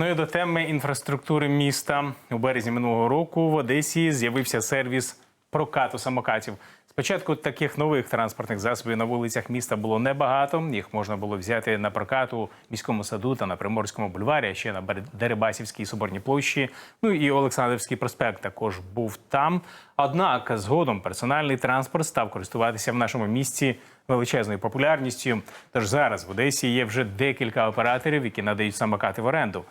Ну і до теми інфраструктури міста у березні минулого року в Одесі з'явився сервіс прокату самокатів. Спочатку таких нових транспортних засобів на вулицях міста було небагато. Їх можна було взяти на прокат у міському саду та на Приморському бульварі, а ще на Дерибасівській соборній площі. Ну і Олександрівський проспект також був там. Однак згодом персональний транспорт став користуватися в нашому місті величезною популярністю. Тож зараз в Одесі є вже декілька операторів, які надають самокати в оренду.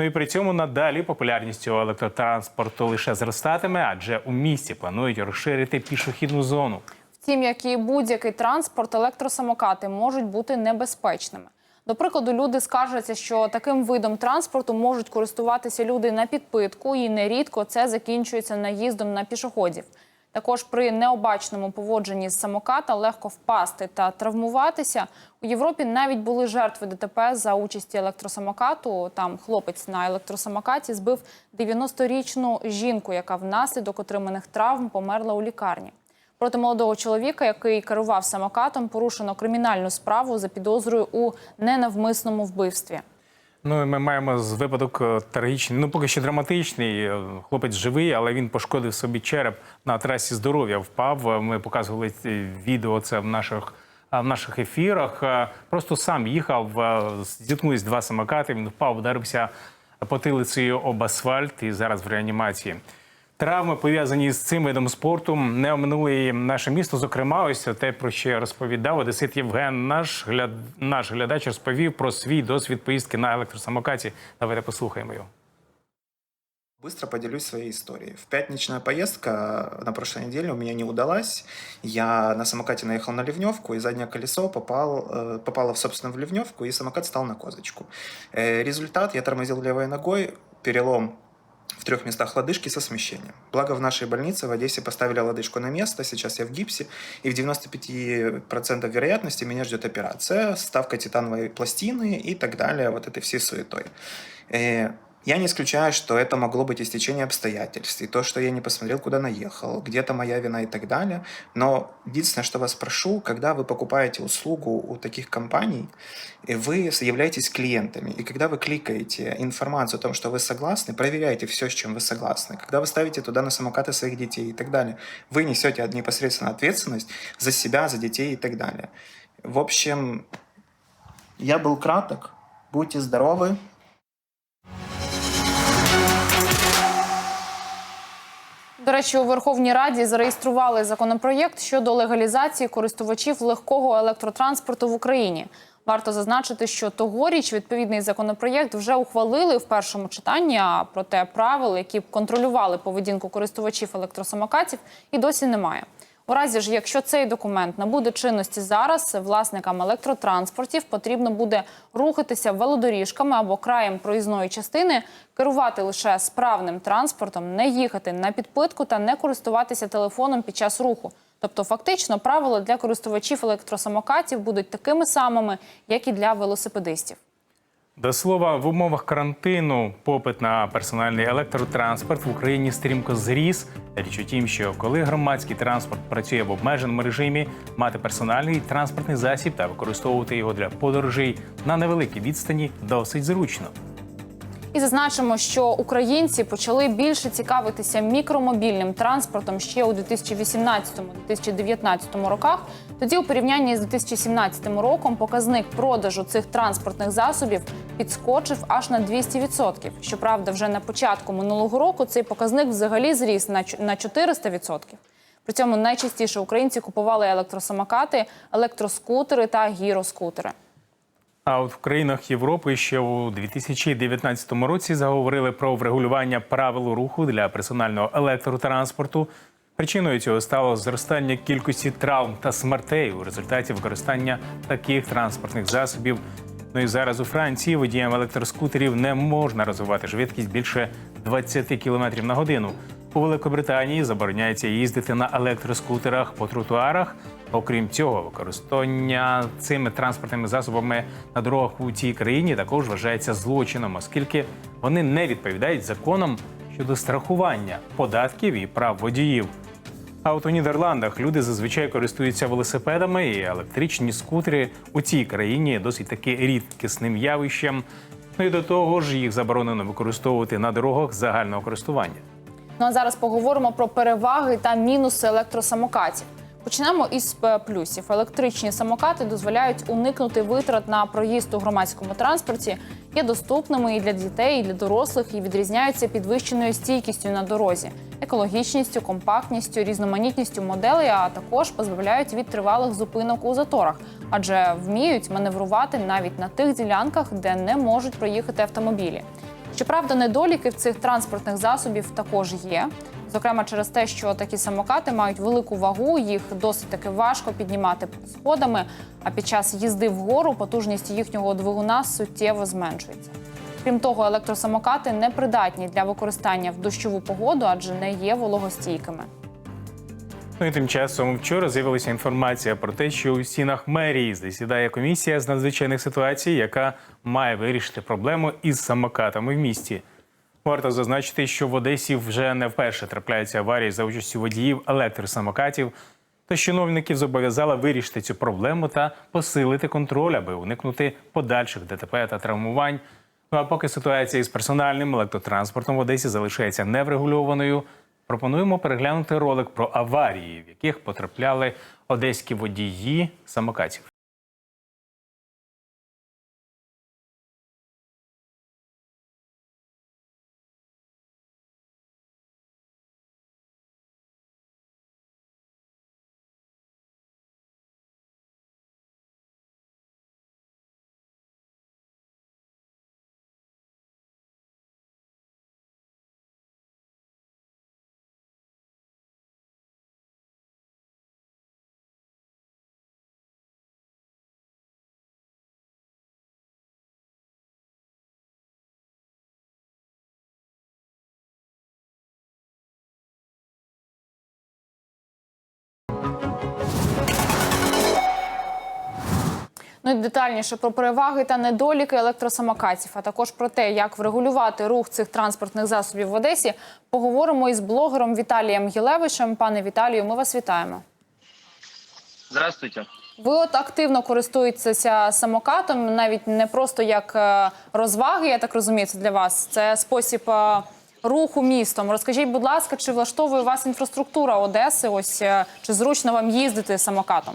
Ну і при цьому надалі популярністю електротранспорту лише зростатиме, адже у місті планують розширити пішохідну зону. Втім, як і будь-який транспорт, електросамокати можуть бути небезпечними. До прикладу, люди скаржаться, що таким видом транспорту можуть користуватися люди на підпитку, і нерідко це закінчується наїздом на пішоходів. Також при необачному поводженні з самоката легко впасти та травмуватися. У Європі навіть були жертви ДТП за участі електросамокату. Там хлопець на електросамокаті збив 90-річну жінку, яка внаслідок отриманих травм померла у лікарні. Проти молодого чоловіка, який керував самокатом, порушено кримінальну справу за підозрою у ненавмисному вбивстві. Ну ми маємо з випадок е, трагічний, ну поки що драматичний. Е, Хлопець живий, але він пошкодив собі череп на трасі здоров'я. Впав. Е, Ми показували відео це в наших. В наших ефірах просто сам їхав, зіткнулись два самокати. Він впав, вдарився потилицею об асфальт і зараз в реанімації. Травми пов'язані з цим видом спорту не оминули і наше місто. Зокрема, ось те, про що я розповідав. Одесит Євген, наш гляд... наш глядач, розповів про свій досвід поїздки на електросамокаті. Давайте послухаємо його. Быстро поделюсь своей историей. В пятничная поездка на прошлой неделе у меня не удалась. Я на самокате наехал на ливневку, и заднее колесо попал, э, попало, в, собственно, в ливневку, и самокат стал на козочку. Э, Результат, я тормозил левой ногой, перелом в трех местах лодыжки со смещением. Благо в нашей больнице в Одессе поставили лодыжку на место, сейчас я в гипсе, и в 95% вероятности меня ждет операция, ставка титановой пластины и так далее, вот этой всей суетой. Э, я не исключаю, что это могло быть истечение обстоятельств, и то, что я не посмотрел, куда наехал, где-то моя вина и так далее. Но единственное, что вас прошу, когда вы покупаете услугу у таких компаний, и вы являетесь клиентами, и когда вы кликаете информацию о том, что вы согласны, проверяйте все, с чем вы согласны. Когда вы ставите туда на самокаты своих детей и так далее, вы несете непосредственно ответственность за себя, за детей и так далее. В общем, я был краток. Будьте здоровы. До речі, у Верховній Раді зареєстрували законопроєкт щодо легалізації користувачів легкого електротранспорту в Україні. Варто зазначити, що тогоріч відповідний законопроєкт вже ухвалили в першому читанні. А проте правил, які б контролювали поведінку користувачів електросамокатів, і досі немає. У разі ж, якщо цей документ набуде чинності зараз, власникам електротранспортів потрібно буде рухатися велодоріжками або краєм проїзної частини, керувати лише справним транспортом, не їхати на підпитку та не користуватися телефоном під час руху. Тобто, фактично, правила для користувачів електросамокатів будуть такими самими, як і для велосипедистів. До слова, в умовах карантину попит на персональний електротранспорт в Україні стрімко зріс. Річ у тім, що коли громадський транспорт працює в обмеженому режимі, мати персональний транспортний засіб та використовувати його для подорожей на невеликій відстані досить зручно. І зазначимо, що українці почали більше цікавитися мікромобільним транспортом ще у 2018-2019 роках. Тоді, у порівнянні з 2017 роком, показник продажу цих транспортних засобів підскочив аж на 200%. Щоправда, вже на початку минулого року цей показник взагалі зріс на чо- на 400%. При цьому найчастіше українці купували електросамокати, електроскутери та гіроскутери. А от в країнах Європи ще у 2019 році заговорили про врегулювання правил руху для персонального електротранспорту. Причиною цього стало зростання кількості травм та смертей у результаті використання таких транспортних засобів. Ну і зараз у Франції водіям електроскутерів не можна розвивати швидкість більше 20 км на годину. У Великобританії забороняється їздити на електроскутерах по тротуарах. Окрім цього, використання цими транспортними засобами на дорогах у цій країні також вважається злочином, оскільки вони не відповідають законам щодо страхування податків і прав водіїв. А от у Нідерландах люди зазвичай користуються велосипедами і електричні скутери у цій країні досить таки рідкісним явищем. Ну і до того ж, їх заборонено використовувати на дорогах загального користування. Ну а зараз поговоримо про переваги та мінуси електросамокатів. Почнемо із е, плюсів. Електричні самокати дозволяють уникнути витрат на проїзд у громадському транспорті, є доступними і для дітей, і для дорослих, і відрізняються підвищеною стійкістю на дорозі, екологічністю, компактністю, різноманітністю моделей, а також позбавляють від тривалих зупинок у заторах, адже вміють маневрувати навіть на тих ділянках, де не можуть проїхати автомобілі. Щоправда, недоліки в цих транспортних засобів також є. Зокрема, через те, що такі самокати мають велику вагу, їх досить таки важко піднімати сходами. А під час їзди вгору потужність їхнього двигуна суттєво зменшується. Крім того, електросамокати не придатні для використання в дощову погоду, адже не є вологостійкими. Ну і тим часом вчора з'явилася інформація про те, що у стінах мерії засідає комісія з надзвичайних ситуацій, яка має вирішити проблему із самокатами в місті. Варто зазначити, що в Одесі вже не вперше трапляються аварії за участю водіїв електросамокатів. Тож чиновників зобов'язала вирішити цю проблему та посилити контроль, аби уникнути подальших ДТП та травмувань. Ну а поки ситуація із персональним електротранспортом в Одесі залишається неврегульованою, пропонуємо переглянути ролик про аварії, в яких потрапляли одеські водії самокатів. Ну і детальніше про переваги та недоліки електросамокатів, а також про те, як врегулювати рух цих транспортних засобів в Одесі, поговоримо із блогером Віталієм Гілевичем. Пане Віталію, ми вас вітаємо. Здравствуйте. Ви от активно користуєтеся самокатом, навіть не просто як е, розваги, я так розумію, це для вас. Це спосіб е, руху містом. Розкажіть, будь ласка, чи влаштовує вас інфраструктура Одеси? Ось е, чи зручно вам їздити самокатом?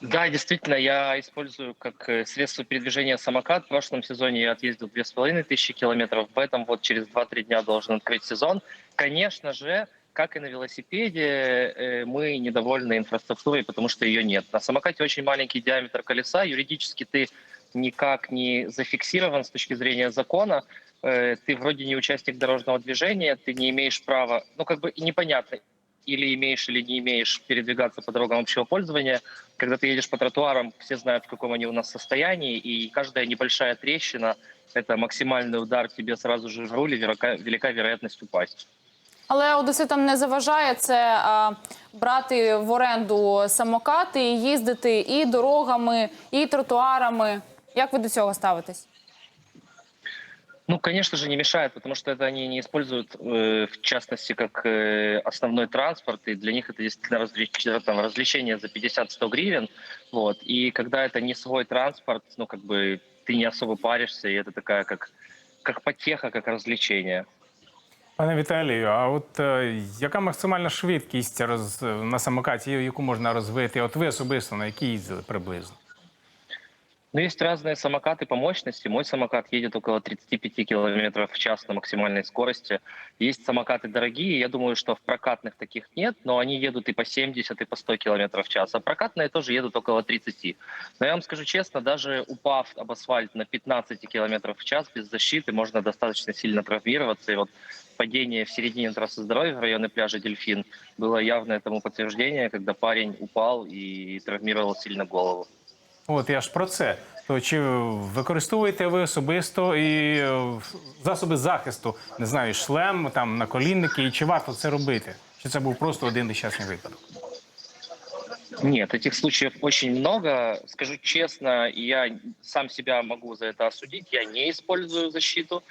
Да, действительно, я использую как э, средство передвижения самокат. В прошлом сезоне я отъездил 2500 километров. В этом вот через 2-3 дня должен открыть сезон. Конечно же, как и на велосипеде, э, мы недовольны инфраструктурой, потому что ее нет. На самокате очень маленький диаметр колеса. Юридически ты никак не зафиксирован с точки зрения закона. Э, Ты вроде не участник дорожного движения, ты не имеешь права, ну как бы непонятно, или имеешь, или не имеешь передвигаться по дорогам общего пользования. Когда ты едешь по тротуарам, все знают, в каком они у нас состоянии, и каждая небольшая трещина – это максимальный удар тебе сразу же в руль, и велика, велика вероятность упасть. Але одеситам не заважає це а, брати в оренду самокати і їздити і дорогами, і тротуарами. Як ви до цього ставитесь? Ну, конечно же, не мешает, потому что это они не используют, э, в частности, как э, основной транспорт, и для них это действительно развлеч- там, развлечение за 50-100 гривен. Вот. И когда это не свой транспорт, ну, как бы ты не особо паришься, и это такая как, как потеха, как развлечение. Пане Віталію, а от е, яка максимальна швидкість роз, на самокаті, яку можна розвити? От ви особисто на якій їздили приблизно? Ну, есть разные самокаты по мощности. Мой самокат едет около 35 километров в час на максимальной скорости. Есть самокаты дорогие, я думаю, что в прокатных таких нет, но они едут и по 70, и по 100 километров в час. А прокатные тоже едут около 30. Но я вам скажу честно, даже упав об асфальт на 15 километров в час без защиты, можно достаточно сильно травмироваться. И вот падение в середине трассы здоровья в районе пляжа Дельфин было явное тому подтверждение, когда парень упал и травмировал сильно голову. От я ж про це. То чи використовуєте ви особисто і е, засоби захисту, не знаю, шлем, там наколінники, і чи варто це робити? Чи це був просто один нещасний випадок? Нет, этих случаев очень много. Скажу честно, я сам себя могу за это осудить. Я не использую защиту.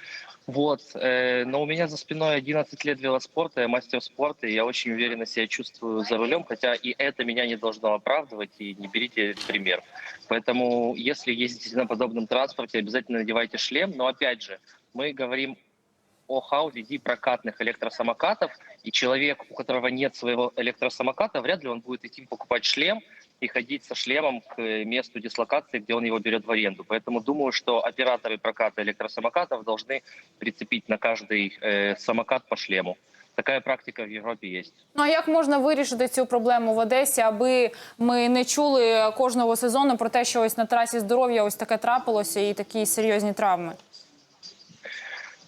Вот. э, Но у меня за спиной 11 лет велоспорта, я мастер спорта, и я очень уверенно себя чувствую за рулем, хотя и это меня не должно оправдывать, и не берите пример. Поэтому, если ездите на подобном транспорте, обязательно надевайте шлем. Но опять же, мы говорим о хау-виде прокатных электросамокатов, и человек, у которого нет своего электросамоката, вряд ли он будет идти покупать шлем и ходить со шлемом к месту дислокации, где он его берет в аренду. Поэтому думаю, что операторы проката электросамокатов должны прицепить на каждый э, самокат по шлему. Такая практика в Европе есть. Ну а як можна вирішити цю проблему в Одесі, аби ми не чули кожного сезону про те, що ось на трасі здоров'я ось таке трапилося і такі серйозні травми?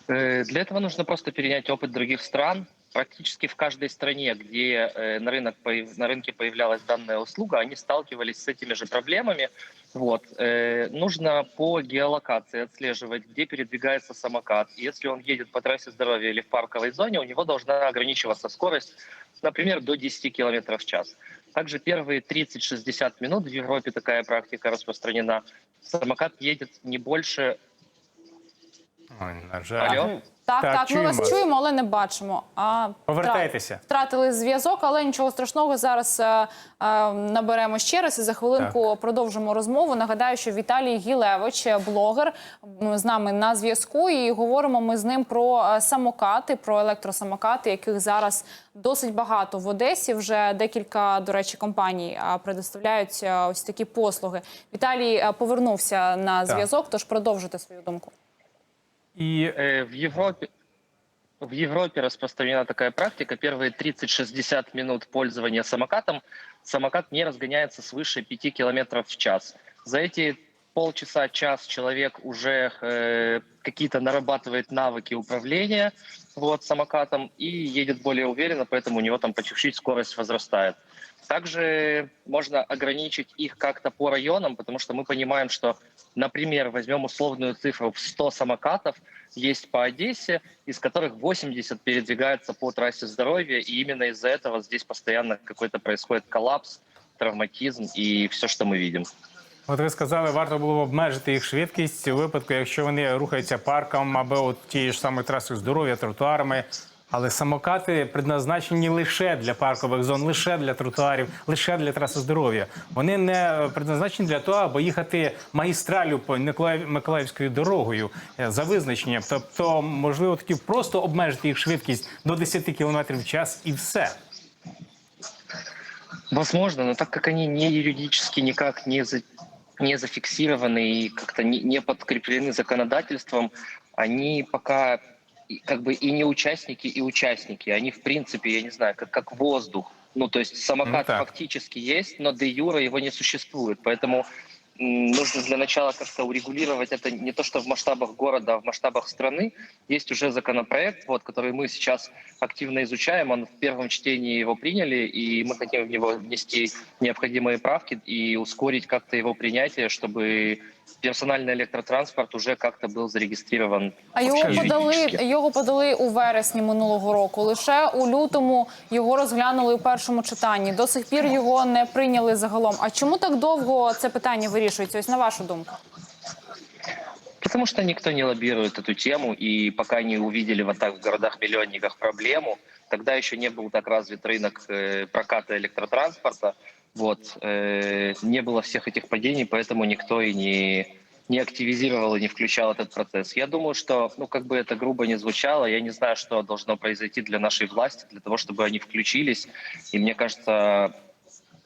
Э, Для этого нужно просто перенять опыт других стран. Практически в каждой стране, где э, на, рынок, на рынке появлялась данная услуга, они сталкивались с этими же проблемами. Вот. э, Нужно по геолокации отслеживать, где передвигается самокат. Если он едет по трассе здоровья или в парковой зоне, у него должна ограничиваться скорость, например, до 10 км в час. Также первые 30-60 минут в Европе такая практика распространена. Самокат едет не больше Ой, на жаль. Алло? Так, Так, так, ми вас чуємо. чуємо, але не бачимо. А Повертайтеся. втра- Втратили зв'язок, але нічого страшного. Зараз е, е, наберемо ще раз і за хвилинку продовжимо розмову. Нагадаю, що Віталій Гілевич, е, блогер, з нами на зв'язку, і говоримо ми з ним про самокати, про електросамокати, яких зараз досить багато в Одесі. Вже декілька, до речі, компаній предоставляють ось такі послуги. Віталій повернувся на зв'язок, тож продовжуйте свою думку. І Э, В Европе в Европе распространена такая практика. Первые 30-60 минут пользования самокатом самокат не разгоняется свыше 5 км в час. За эти полчаса, час человек уже э, какие-то нарабатывает навыки управления вот, самокатом и едет более уверенно, поэтому у него там по чуть-чуть скорость возрастает. Также можно ограничить их как-то по районам, потому что мы понимаем, что, например, возьмем условную цифру в 100 самокатов, есть по Одессе, из которых 80 передвигается по трассе здоровья, и именно из-за этого здесь постоянно какой-то происходит коллапс, травматизм и все, что мы видим. От ви сказали, варто було б обмежити їх швидкість у випадку, якщо вони рухаються парком або от тією ж самою трасою здоров'я, тротуарами. Але самокати предназначені лише для паркових зон, лише для тротуарів, лише для траси здоров'я. Вони не предназначені для того, аби їхати магістралю по Миколаївською дорогою е, за визначенням. Тобто, можливо, тоді просто обмежити їх швидкість до 10 км в час і все. Возможно, но так как они не юридически никак не, не зафиксированы и как-то не, не подкреплены законодательством, они пока как бы и не участники, и участники. Они, в принципе, я не знаю, как, как воздух. Ну, то есть самокат Ну, так. фактически есть, но де юра его не существует. Поэтому нужно для начала как-то урегулировать это не то, что в масштабах города, а в масштабах страны. Есть уже законопроект, вот, который мы сейчас активно изучаем. Он в первом чтении его приняли, и мы хотим в него внести необходимые правки и ускорить как-то его принятие, чтобы персональный электротранспорт уже как-то был зарегистрирован. А його вообще подали юридически. його подали у вересні минулого року. Лише у лютому його розглянули у першому читанні. До сих пір його не прийняли загалом. А чому так довго це питання вирішується? Ось на вашу думку. Потому что никто не лоббирует эту тему, и пока не увидели вот так в городах-миллионниках проблему, тогда еще не был так развит рынок э, проката электротранспорта, вот, э, не было всех этих падений, поэтому никто и не, не активизировал и не включал этот процесс. Я думаю, что, ну, как бы это грубо не звучало, я не знаю, что должно произойти для нашей власти, для того, чтобы они включились, и мне кажется,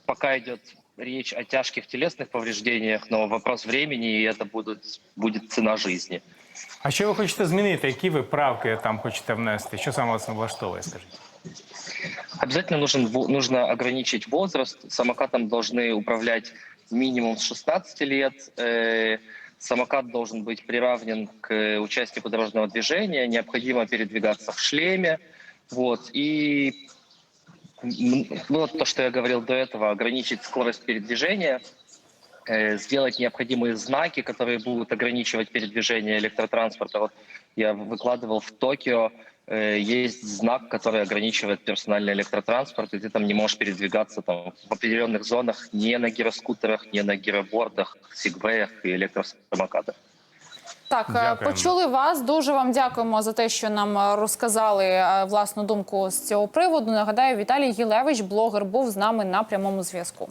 пока идет речь о тяжких телесных повреждениях, но вопрос времени, и это будет, будет цена жизни. А що ви хочете змінити? Які ви правки там хочете внести? Що саме вас не влаштовує? Скажіть? Обязательно нужен, нужно ограничить возраст. Самокатом должны управлять минимум с 16 лет. Э, Самокат должен быть приравнен к э, участнику дорожного движения. Необходимо передвигаться в шлеме. Вот. И вот то, что я говорил до этого, ограничить скорость передвижения, сделать необходимые знаки, которые будут ограничивать передвижение электротранспорта. Вот я выкладывал в Токио э, есть знак, который ограничивает персональный электротранспорт, и ты там не можешь передвигаться там, в определенных зонах не на гироскутерах, не на гиробордах, сегвеях и электросамокатах. Так, е, Дякуємо. почули вас. Дуже вам дякуємо за те, що нам е, розказали е, власну думку з цього приводу. Нагадаю, Віталій Гілевич, блогер, був з нами на прямому зв'язку.